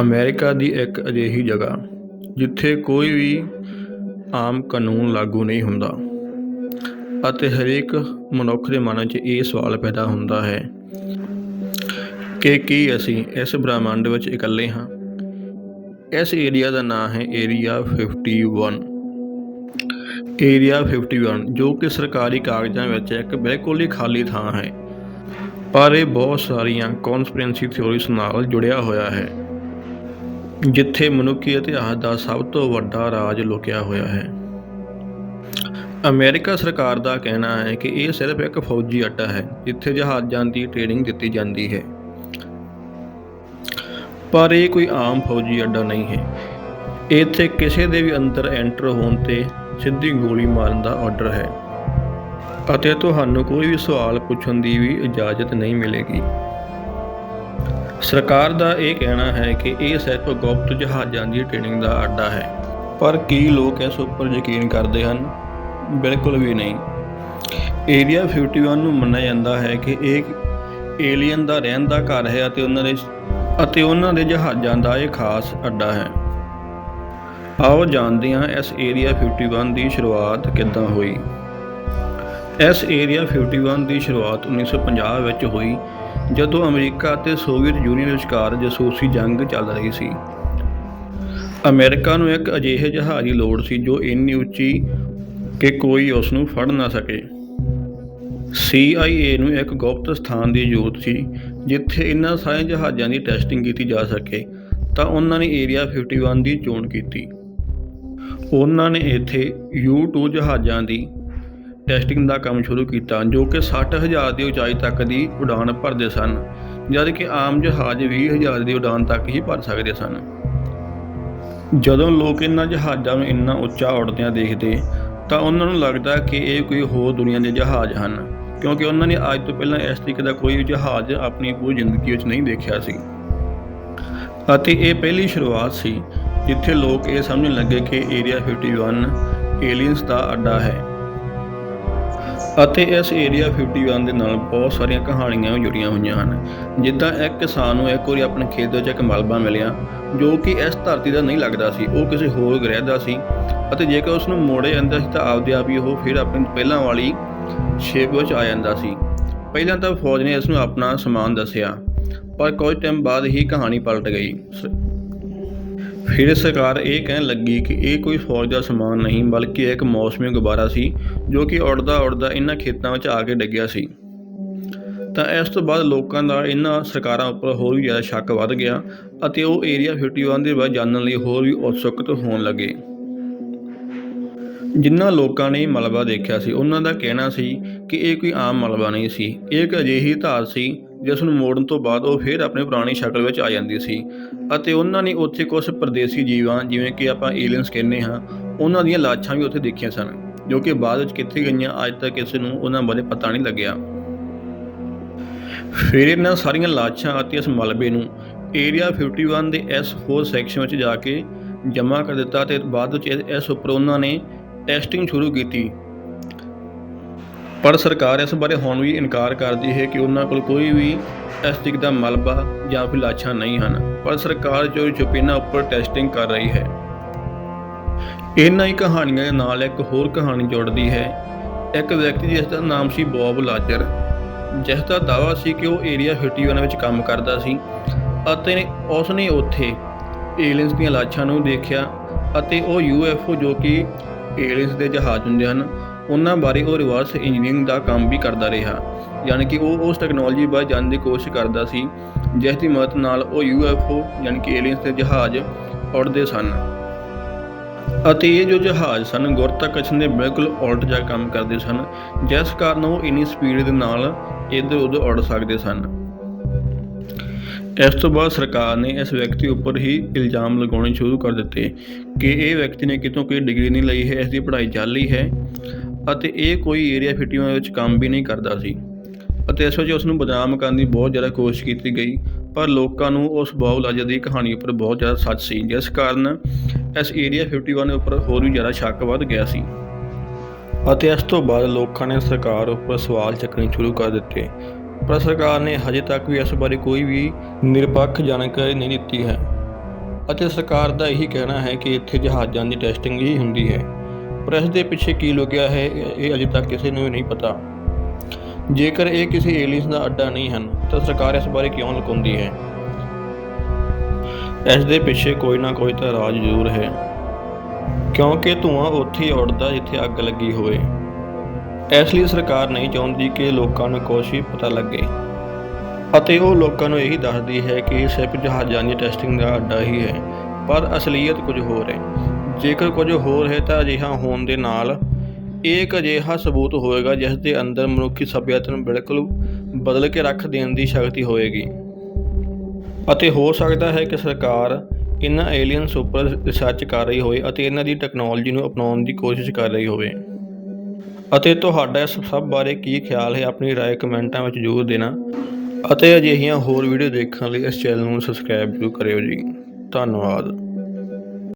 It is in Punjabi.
ਅਮਰੀਕਾ ਦੀ ਇੱਕ ਅਜਿਹੀ ਜਗ੍ਹਾ, ਜਿੱਥੇ ਕੋਈ ਵੀ ਆਮ ਕਾਨੂੰਨ ਲਾਗੂ ਨਹੀਂ ਹੁੰਦਾ ਅਤੇ ਹਰੇਕ ਮਨੁੱਖ ਦੇ ਮਨ 'ਚ ਇਹ ਸਵਾਲ ਪੈਦਾ ਹੁੰਦਾ ਹੈ ਕਿ ਕੀ ਅਸੀਂ ਇਸ ਬ੍ਰਹਿਮੰਡ ਵਿੱਚ ਇਕੱਲੇ ਹਾਂ? ਇਸ ਏਰੀਆ ਦਾ ਨਾਮ ਹੈ ਏਰੀਆ 51 ਏਰੀਆ 51 ਜੋ ਕਿ ਸਰਕਾਰੀ ਕਾਗਜ਼ਾਂ ਵਿੱਚ ਇੱਕ ਬਿਲਕੁਲ ਹੀ ਖਾਲੀ ਥਾਂ ਹੈ, ਪਰ ਇਹ ਬਹੁਤ ਸਾਰੀਆਂ ਕਨਸਪੀਰੈਂਸੀ ਥਿਊਰੀਜ਼ ਨਾਲ ਜੁੜਿਆ ਹੋਇਆ ਹੈ। ਜਿੱਥੇ ਮਨੁੱਖੀ ਇਤਿਹਾਸ ਦਾ ਸਭ ਤੋਂ ਵੱਡਾ ਰਾਜ ਲੁਕਿਆ ਹੋਇਆ ਹੈ। ਅਮਰੀਕਾ ਸਰਕਾਰ ਦਾ ਕਹਿਣਾ ਹੈ ਕਿ ਇਹ ਸਿਰਫ ਇੱਕ ਫੌਜੀ ਅੱਡਾ ਹੈ, ਜਿੱਥੇ ਜਹਾਜ਼ਾਂ ਦੀ ਟ੍ਰੇਨਿੰਗ ਦਿੱਤੀ ਜਾਂਦੀ ਹੈ। ਪਰ ਇਹ ਕੋਈ ਆਮ ਫੌਜੀ ਅੱਡਾ ਨਹੀਂ ਹੈ। ਇੱਥੇ ਕਿਸੇ ਦੇ ਵੀ ਅੰਦਰ ਐਂਟਰ ਹੋਣ ਤੇ ਸਿੱਧੀ ਗੋਲੀ ਮਾਰਨ ਦਾ ਆਰਡਰ ਹੈ। ਅਤੇ ਤੁਹਾਨੂੰ ਕੋਈ ਵੀ ਸਵਾਲ ਪੁੱਛਣ ਦੀ ਵੀ ਇਜਾਜ਼ਤ ਨਹੀਂ ਮਿਲੇਗੀ। ਸਰਕਾਰ ਦਾ ਇਹ ਕਹਿਣਾ ਹੈ ਕਿ ਇਹ ਸਿਰਫ ਗੁਪਤ ਜਹਾਜ਼ਾਂ ਦੀ ਟ੍ਰੇਨਿੰਗ ਦਾ ਅੱਡਾ ਹੈ। ਪਰ ਕੀ ਲੋਕ ਇਸ ਉੱਪਰ ਯਕੀਨ ਕਰਦੇ ਹਨ, ਬਿਲਕੁਲ ਵੀ ਨਹੀਂ। ਏਰੀਆ 51 ਨੂੰ ਮੰਨਿਆ ਜਾਂਦਾ ਹੈ ਕਿ ਇਹ ਏਲੀਅਨ ਦਾ ਰਹਿਣ ਦਾ ਘਰ ਹੈ ਅਤੇ ਉਹਨਾਂ ਦੇ ਅਤੇ ਉਹਨਾਂ ਦੇ ਜਹਾਜ਼ਾਂ ਦਾ ਇਹ ਖਾਸ ਅੱਡਾ ਹੈ। ਆਓ ਜਾਣਦੇ ਹਾਂ ਇਸ ਏਰੀਆ 51 ਦੀ ਸ਼ੁਰੂਆਤ ਕਿੱਦਾਂ ਹੋਈ। ਇਸ ਏਰੀਆ 51 ਦੀ ਸ਼ੁਰੂਆਤ 1950 ਵਿੱਚ ਹੋਈ ਜਦੋਂ ਅਮਰੀਕਾ ਅਤੇ ਸੋਵੀਅਤ ਯੂਨੀਅਨ ਵਿਚਕਾਰ ਜਾਸੂਸੀ ਜੰਗ ਚੱਲ ਰਹੀ ਸੀ। ਅਮਰੀਕਾ ਨੂੰ ਇੱਕ ਅਜਿਹੇ ਜਹਾਜ਼ ਦੀ ਲੋੜ ਸੀ ਜੋ ਇੰਨੀ ਉੱਚੀ ਕਿ ਕੋਈ ਉਸ ਨੂੰ ਫੜ ਨਾ ਸਕੇ। CIA ਨੂੰ ਇੱਕ ਗੁਪਤ ਸਥਾਨ ਦੀ ਜ਼ਰੂਰਤ ਸੀ, ਜਿੱਥੇ ਇਨ੍ਹਾਂ ਸਾਰੇ ਜਹਾਜ਼ਾਂ ਦੀ ਟੈਸਟਿੰਗ ਕੀਤੀ ਜਾ ਸਕੇ, ਤਾਂ ਉਹਨਾਂ ਨੇ ਏਰੀਆ 51 ਦੀ ਚੋਣ ਕੀਤੀ। ਉਹਨਾਂ ਨੇ ਇੱਥੇ U2 ਜਹਾਜ਼ਾਂ ਦੀ ਟੈਸਟਿੰਗ ਦਾ ਕੰਮ ਸ਼ੁਰੂ ਕੀਤਾ, ਜੋ ਕਿ 60000 ਦੀ ਉਚਾਈ ਤੱਕ ਦੀ ਉਡਾਨ ਭਰਦੇ ਸਨ, ਜਦ ਕਿ ਆਮ ਜਹਾਜ਼ 20000 ਦੀ ਉਡਾਨ ਤੱਕ ਹੀ ਭਰ ਸਕਦੇ ਸਨ। ਜਦੋਂ ਲੋਕ ਇਹਨਾਂ ਜਹਾਜ਼ਾਂ ਨੂੰ ਇੰਨਾ ਉੱਚਾ ਉੱਡਦਿਆਂ ਦੇਖਦੇ, ਤਾਂ ਉਹਨਾਂ ਨੂੰ ਲੱਗਦਾ ਕਿ ਇਹ ਕੋਈ ਹੋਰ ਦੁਨੀਆ ਦੇ ਜਹਾਜ਼ ਹਨ, ਕਿਉਂਕਿ ਉਹਨਾਂ ਨੇ ਅੱਜ ਤੋਂ ਪਹਿਲਾਂ ਇਸ ਤਰੀਕੇ ਦਾ ਕੋਈ ਵੀ ਜਹਾਜ਼ ਆਪਣੀ ਪੂਰੀ ਜ਼ਿੰਦਗੀ ਵਿੱਚ ਨਹੀਂ ਦੇਖਿਆ ਸੀ। ਅਤੇ ਇਹ ਪਹਿਲੀ ਸ਼ੁਰੂਆਤ ਸੀ, ਜਿੱਥੇ ਲੋਕ ਇਹ ਸਮਝਣ ਲੱਗੇ ਕਿ ਏਰੀਆ 51 ਏਲੀਅਨਸ ਦਾ ਅੱਡਾ ਹੈ। ਅਤੇ ਇਸ ਏਰੀਆ 51 ਦੇ ਨਾਲ ਬਹੁਤ ਸਾਰੀਆਂ ਕਹਾਣੀਆਂ ਜੁੜੀਆਂ ਹੋਈਆਂ ਹਨ। ਜਿੱਦਾਂ ਇੱਕ ਕਿਸਾਨ ਨੂੰ ਇੱਕ ਵਾਰੀ ਆਪਣੇ ਖੇਤ ਵਿੱਚ ਇੱਕ ਮਲਬਾ ਮਿਲਿਆ, ਜੋ ਕਿ ਇਸ ਧਰਤੀ ਦਾ ਨਹੀਂ ਲੱਗਦਾ ਸੀ, ਉਹ ਕਿਸੇ ਹੋਰ ਗ੍ਰਹਿ ਦਾ ਸੀ ਅਤੇ ਜੇਕਰ ਉਸ ਨੂੰ ਮੋੜੇ ਜਾਂਦਾ ਸੀ ਤਾਂ ਆਪਦੇ ਆਪ ਹੀ ਉਹ ਫਿਰ ਆਪਣੀ ਪਹਿਲਾਂ ਵਾਲੀ ਸ਼ੇਪ ਵਿੱਚ ਆ ਜਾਂਦਾ ਸੀ। ਪਹਿਲਾਂ ਤਾਂ ਫੌਜ ਨੇ ਇਸ ਨੂੰ ਆਪਣਾ ਸਮਾਨ ਦੱਸਿਆ, ਪਰ ਕੁਝ ਟਾਈਮ ਬਾਅਦ ਹੀ ਕਹਾਣੀ ਪਲਟ ਗਈ। ਸ- ਫਿਰ ਸਰਕਾਰ ਇਹ ਕਹਿਣ ਲੱਗੀ ਕਿ ਇਹ ਕੋਈ ਫੌਜ ਦਾ ਸਮਾਨ ਨਹੀਂ, ਬਲਕਿ ਇੱਕ ਮੌਸਮੀ ਗੁਬਾਰਾ ਸੀ, ਜੋ ਕਿ ਉੜਦਾ ਉੜਦਾ ਇਹਨਾਂ ਖੇਤਾਂ ਵਿੱਚ ਆ ਕੇ ਡਿੱਗਿਆ ਸੀ। ਤਾਂ ਇਸ ਤੋਂ ਬਾਅਦ ਲੋਕਾਂ ਦਾ ਇਹਨਾਂ ਸਰਕਾਰਾਂ ਉੱਪਰ ਹੋਰ ਵੀ ਜ਼ਿਆਦਾ ਸ਼ੱਕ ਵੱਧ ਗਿਆ ਅਤੇ ਉਹ ਏਰੀਆ 51 ਦੇ ਬਾਰੇ ਜਾਣਨ ਲਈ ਹੋਰ ਵੀ ਉਤਸੁਕਤ ਹੋਣ ਲੱਗੇ। ਜਿਨ੍ਹਾਂ ਲੋਕਾਂ ਨੇ ਮਲਬਾ ਦੇਖਿਆ ਸੀ, ਉਹਨਾਂ ਦਾ ਕਹਿਣਾ ਸੀ ਕਿ ਇਹ ਕੋਈ ਆਮ ਮਲਬਾ ਨਹੀਂ ਸੀ। ਇਹ ਇੱਕ ਅਜਿਹੀ ਧਾਰ ਸੀ ਜਿਸ ਨੂੰ ਮੋੜਨ ਤੋਂ ਬਾਅਦ ਉਹ ਫਿਰ ਆਪਣੀ ਪੁਰਾਣੀ ਸ਼ਕਲ ਵਿੱਚ ਆ ਜਾਂਦੀ ਸੀ। ਅਤੇ ਉਹਨਾਂ ਨੇ ਉੱਥੇ ਕੁਝ ਪਰਦੇਸੀ ਜੀਵਾਂ, ਜਿਵੇਂ ਕਿ ਆਪਾਂ ਏਲੀਅਨਸ ਕਹਿੰਦੇ ਹਾਂ, ਉਹਨਾਂ ਦੀਆਂ ਲਾਸ਼ਾਂ ਵੀ ਉੱਥੇ ਦੇਖੀਆਂ ਸਨ, ਜੋ ਕਿ ਬਾਅਦ ਵਿੱਚ ਕਿੱਥੇ ਗਈਆਂ, ਅੱਜ ਤੱਕ ਕਿਸੇ ਨੂੰ ਉਹਨਾਂ ਬਾਰੇ ਪਤਾ ਨਹੀਂ ਲੱਗਿਆ। ਫਿਰ ਇਹਨਾਂ ਸਾਰੀਆਂ ਲਾਸ਼ਾਂ ਅਤੇ ਇਸ ਮਲਬੇ ਨੂੰ ਏਰੀਆ 51 ਦੇ S4 ਸੈਕਸ਼ਨ ਵਿੱਚ ਜਾ ਕੇ ਜਮ੍ਹਾਂ ਕਰ ਦਿੱਤਾ ਤੇ ਬਾਅਦ ਵਿੱਚ ਇਸ ਉੱਪਰ ਉਹਨਾਂ ਨੇ ਟੈਸਟਿੰਗ ਸ਼ੁਰੂ ਕੀਤੀ। ਪਰ ਸਰਕਾਰ ਇਸ ਬਾਰੇ ਹੁਣ ਵੀ ਇਨਕਾਰ ਕਰਦੀ ਹੈ ਕਿ ਉਹਨਾਂ ਕੋਲ ਕੋਈ ਵੀ ਟੈਸਟਿੰਗ ਦਾ ਮਲਬਾ ਜਾਂ ਫਿਰ ਲਾਸ਼ਾਂ ਨਹੀਂ ਹਨ, ਪਰ ਸਰਕਾਰ ਜੋ ਛੁਪੇ ਇਹਨਾਂ ਉੱਪਰ ਟੈਸਟਿੰਗ ਕਰ ਰਹੀ ਹੈ। ਇਹਨਾਂ ਹੀ ਕਹਾਣੀਆਂ ਦੇ ਨਾਲ ਇੱਕ ਹੋਰ ਕਹਾਣੀ ਜੁੜਦੀ ਹੈ। ਇੱਕ ਵਿਅਕਤੀ ਜਿਸ ਦਾ ਨਾਮ ਸੀ ਬੌਬ ਲਾਜਰ, ਜਿਸ ਦਾ ਦਾਅਵਾ ਸੀ ਕਿ ਉਹ ਏਰੀਆ 51 ਵਿੱਚ ਕੰਮ ਕਰਦਾ ਸੀ ਅਤੇ ਉਸ ਨੇ ਉੱਥੇ ਏਲੀਅਨਸ ਦੀਆਂ ਲਾਸ਼ਾਂ ਨੂੰ ਦੇਖਿਆ ਅਤੇ ਉਹ ਯੂਐਫਓ ਜੋ ਕਿ ਏਲੀਅਨਸ ਦੇ ਜਹਾਜ਼ ਹੁੰਦੇ ਹਨ ਉਹਨਾਂ ਬਾਰੇ ਉਹ ਰਿਵਰਸ ਇੰਜੀਨੀਅਰਿੰਗ ਦਾ ਕੰਮ ਵੀ ਕਰਦਾ ਰਿਹਾ। ਯਾਨੀ ਕਿ ਉਹ ਉਸ ਟੈਕਨੋਲੋਜੀ ਬਾਰੇ ਜਾਣਨ ਦੀ ਕੋਸ਼ਿਸ਼ ਕਰਦਾ ਸੀ, ਜਿਸ ਦੀ ਮਦਦ ਨਾਲ ਉਹ ਯੂਐਫਓ ਯਾਨੀ ਕਿ ਏਲੀਅਨਸ ਦੇ ਜਹਾਜ਼ ਉੜਦੇ ਸਨ। ਅਤੇ ਇਹ ਜੋ ਜਹਾਜ਼ ਸਨ ਗੁਰਤਾਕਰਸ਼ਣ ਦੇ ਬਿਲਕੁਲ ਉਲਟ ਜਿਹਾ ਕੰਮ ਕਰਦੇ ਸਨ, ਜਿਸ ਕਾਰਨ ਉਹ ਇੰਨੀ ਸਪੀਡ ਦੇ ਨਾਲ ਇੱਧਰ ਉੱਧਰ ਉੜ ਸਕਦੇ ਸਨ। ਇਸ ਤੋਂ ਬਾਅਦ ਸਰਕਾਰ ਨੇ ਇਸ ਵਿਅਕਤੀ ਉੱਪਰ ਹੀ ਇਲਜ਼ਾਮ ਲਗਾਉਣੇ ਸ਼ੁਰੂ ਕਰ ਦਿੱਤੇ ਕਿ ਇਹ ਵਿਅਕਤੀ ਨੇ ਕਿਤੋਂ ਕੋਈ ਡਿਗਰੀ ਨਹੀਂ ਲਈ ਹੈ, ਇਸ ਦੀ ਪੜ੍ਹਾਈ ਜਾਲੀ ਹੈ। ਅਤੇ ਇਹ ਕੋਈ ਏਰੀਆ 51 ਵਿੱਚ ਕੰਮ ਵੀ ਨਹੀਂ ਕਰਦਾ ਸੀ। ਅਤੇ ਇਸ ਵਿੱਚ ਉਸ ਨੂੰ ਬਦਨਾਮ ਕਰਨ ਦੀ ਬਹੁਤ ਜ਼ਿਆਦਾ ਕੋਸ਼ਿਸ਼ ਕੀਤੀ ਗਈ, ਪਰ ਲੋਕਾਂ ਨੂੰ ਉਸ ਬੌਬ ਲਾਜਰ ਦੀ ਕਹਾਣੀ ਉੱਪਰ ਬਹੁਤ ਜ਼ਿਆਦਾ ਸੱਚ ਸੀ, ਜਿਸ ਕਾਰਨ ਇਸ ਏਰੀਆ 51 ਦੇ ਉੱਪਰ ਹੋਰ ਵੀ ਜ਼ਿਆਦਾ ਸ਼ੱਕ ਵੱਧ ਗਿਆ ਸੀ। ਅਤੇ ਇਸ ਤੋਂ ਬਾਅਦ ਲੋਕਾਂ ਨੇ ਸਰਕਾਰ ਉੱਪਰ ਸਵਾਲ ਚੱਕਣੇ ਸ਼ੁਰੂ ਕਰ ਦਿੱਤੇ। ਪਰ ਸਰਕਾਰ ਨੇ ਹਜੇ ਤੱਕ ਵੀ ਇਸ ਬਾਰੇ ਕੋਈ ਵੀ ਨਿਰਪੱਖ ਜਾਣਕਾਰੀ ਨਹੀਂ ਦਿੱਤੀ ਹੈ। ਅਤੇ ਸਰਕਾਰ ਦਾ ਇਹੀ ਕਹਿਣਾ ਹੈ ਕਿ ਇੱਥੇ ਜਹਾਜ਼ਾਂ ਦੀ ਟੈਸਟਿੰਗ ਹੀ ਹੁੰਦੀ ਹੈ। ਪਰ ਇਸ ਦੇ ਪਿੱਛੇ ਕੀ ਲੁਕਿਆ ਹੈ, ਇਹ ਅਜੇ ਤੱਕ ਕਿਸੇ ਨੂੰ ਨਹੀਂ ਪਤਾ। ਜੇਕਰ ਇਹ ਕਿਸੇ ਏਲੀਅਨਸ ਦਾ ਅੱਡਾ ਨਹੀਂ ਹਨ, ਤਾਂ ਸਰਕਾਰ ਇਸ ਬਾਰੇ ਕਿਉਂ ਲੁਕਾਉਂਦੀ ਹੈ? ਇਸ ਦੇ ਪਿੱਛੇ ਕੋਈ ਨਾ ਕੋਈ ਤਾਂ ਰਾਜ ਜ਼ਰੂਰ ਹੈ। ਕਿਉਂਕਿ ਧੂਆਂ ਉੱਥੇ ਹੀ ਉੱਡਦਾ ਜਿੱਥੇ ਅੱਗ ਲੱਗੀ ਹੋਵੇ। ਇਸ ਲਈ ਸਰਕਾਰ ਨਹੀਂ ਚਾਹੁੰਦੀ ਕਿ ਲੋਕਾਂ ਨੂੰ ਕੁਛ ਵੀ ਪਤਾ ਲੱਗੇ। ਅਤੇ ਉਹ ਲੋਕਾਂ ਨੂੰ ਇਹੀ ਦੱਸਦੀ ਹੈ ਕਿ ਸਿਰਫ ਜਹਾਜ਼ਾਂ ਦੀ ਟੈਸਟਿੰਗ ਦਾ ਅੱਡਾ ਹੀ ਹੈ, ਪਰ ਅਸਲੀਅਤ ਕੁਝ ਹੋਰ ਹੈ। ਜੇਕਰ ਕੁਝ ਹੋਰ ਹੈ ਤਾਂ ਅਜਿਹਾ ਹੋਣ ਦੇ ਨਾਲ ਇਹ ਇੱਕ ਅਜਿਹਾ ਸਬੂਤ ਹੋਵੇਗਾ ਜਿਸ ਦੇ ਅੰਦਰ ਮਨੁੱਖੀ ਸੱਭਿਅਤਾ ਨੂੰ ਬਿਲਕੁਲ ਬਦਲ ਕੇ ਰੱਖ ਦੇਣ ਦੀ ਸ਼ਕਤੀ ਹੋਵੇਗੀ ਅਤੇ ਹੋ ਸਕਦਾ ਹੈ ਕਿ ਸਰਕਾਰ ਇਹਨਾਂ ਏਲੀਅਨਸ ਉੱਪਰ ਰਿਸਰਚ ਕਰ ਰਹੀ ਹੋਵੇ ਅਤੇ ਇਹਨਾਂ ਦੀ ਟੈਕਨੋਲੋਜੀ ਨੂੰ ਅਪਣਾਉਣ ਦੀ ਕੋਸ਼ਿਸ਼ ਕਰ ਰਹੀ ਹੋਵੇ ਅਤੇ ਤੁਹਾਡਾ ਇਸ ਸਭ ਬਾਰੇ ਕੀ ਖਿਆਲ ਹੈ ਆਪਣੀ رائے ਕਮੈਂਟਾਂ ਵਿੱਚ ਜ਼ਰੂਰ ਦੇਣਾ ਅਤੇ ਅਜਿਹੀਆਂ ਹੋਰ ਵੀਡੀਓ ਦੇਖਣ ਲਈ ਇਸ ਚੈਨਲ ਨੂੰ ਸਬਸਕ੍ਰਾਈਬ ਜ਼ਰੂਰ ਕਰਿਓ ਜੀ ਧੰਨਵਾਦ